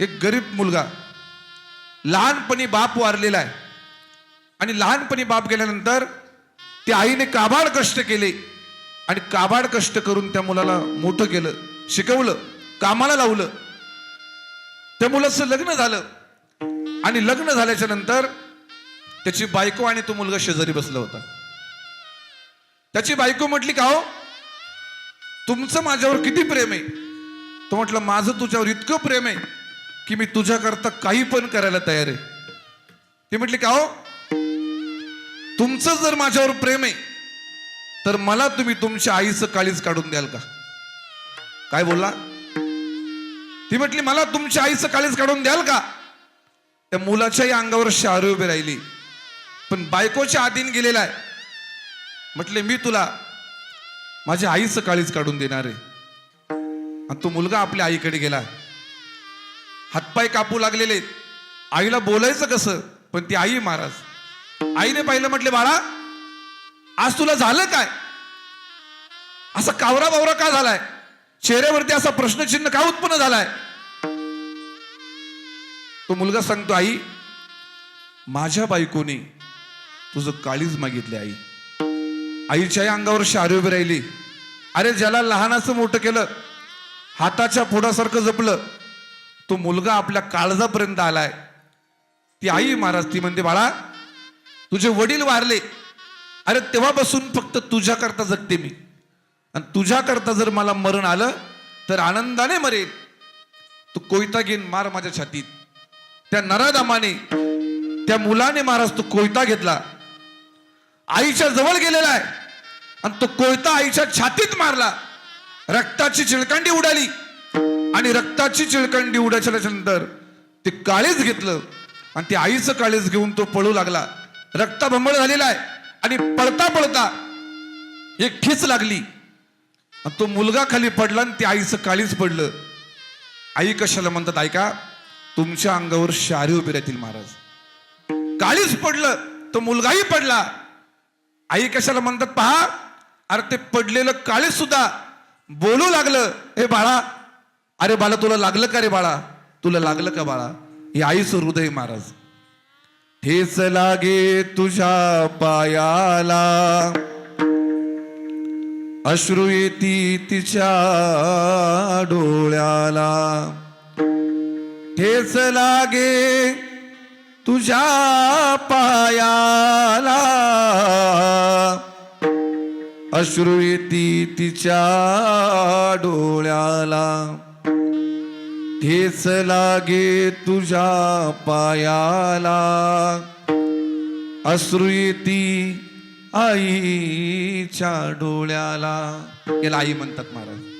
एक गरीब मुलगा लहानपणी बाप वारलेला आहे. आणि लहानपणी बाप गेल्यानंतर त्या आईने काबाड कष्ट केले. आणि काबाड कष्ट करून त्या मुलाला मोठं केलं शिकवलं कामाला लावलं. त्या मुलाचं लग्न झालं. आणि लग्न झाल्याच्यानंतर त्याची बायको आणि तो मुलगा शेजारी बसला होता. त्याची बायको म्हटली का हो? तुमचं माझ्यावर किती प्रेम आहे? तो म्हटलं माझं तुझ्यावर इतकं प्रेम आहे की मी तुझ्याकरता काही पण करायला तयार आहे. ती म्हटली का हो तुमचं जर माझ्यावर प्रेम आहे तर मला तुम्ही तुमच्या आईचं काळीच काढून द्याल का? काय बोलला? ती म्हटली मला तुमच्या आईचं काळीच काढून द्याल का? त्या मुलाच्याही अंगावर शारे उभी राहिली. पण बायकोच्या आधीन गेलेला आहे. म्हटले मी तुला माझ्या आईचं काळीच काढून देणार आहे. आणि तो मुलगा आपल्या आईकडे गेला. हातपाय कापू लागलेले आईला बोलायचं कसं? पण ती आई महाराज आईने पाहिलं म्हटले बाळा आज तुला झालं काय? असा कावरा बावरा का झालाय? चेहऱ्यावरती असा प्रश्नचिन्ह का उत्पन्न झालाय? तो मुलगा सांगतो आई माझ्या बायकोने तुझं काळीज मागितले आई. आईच्याही अंगावर शारी उभी राहिली. अरे ज्याला लहानाचं मोठं केलं हाताच्या फोडासारखं जपलं तो मुलगा आपल्या काळजापर्यंत आलाय. ती आई महाराज ती म्हणते बाळा तुझे वडील वारले. अरे तेव्हापासून फक्त तुझ्याकरता जगते मी. आणि तुझ्याकरता जर मला मरण आलं तर आनंदाने मरेल तू कोयता घेऊन मार माझ्या छातीत. त्या नरादामाने त्या मुलाने महाराज तो कोयता घेतला. आईच्या जवळ गेलेला आहे. आणि तो कोयता आईच्या छातीत मारला. रक्ताची चिळकांडी उडाली. आणि रक्ताची चिळकंडी उडाच्याच्या नंतर ते काळीच घेतलं. आणि ते आईचं काळीच घेऊन तो पळू लागला. रक्ताभंबळ झालेला आहे. आणि पळता पळता एक ठेच लागली. आणि तो मुलगा खाली पडला आणि ते आईचं काळीच पडलं. आई कशाला म्हणतात ऐका तुमच्या अंगावर शारी उभे राहतील महाराज. काळीच पडलं. तो मुलगाही पडला. आई कशाला म्हणतात पहा अरे ते पडलेलं काळीच सुद्धा बोलू लागलं. हे बाळा अरे बाळा तुला लागलं का रे बाळा? तुला लागलं का बाळा? हे आईचं हृदय महाराज. ठेच लागे तुझ्या पायाला. अश्रू येती तिच्या डोळ्याला. ठेच लागे तुझ्या पायाला. अश्रू येती तिच्या डोळ्याला. ठेच लागे तुझ्या पायाला. अश्रू येती आईच्या डोळ्याला. याला आई म्हणतात महाराज.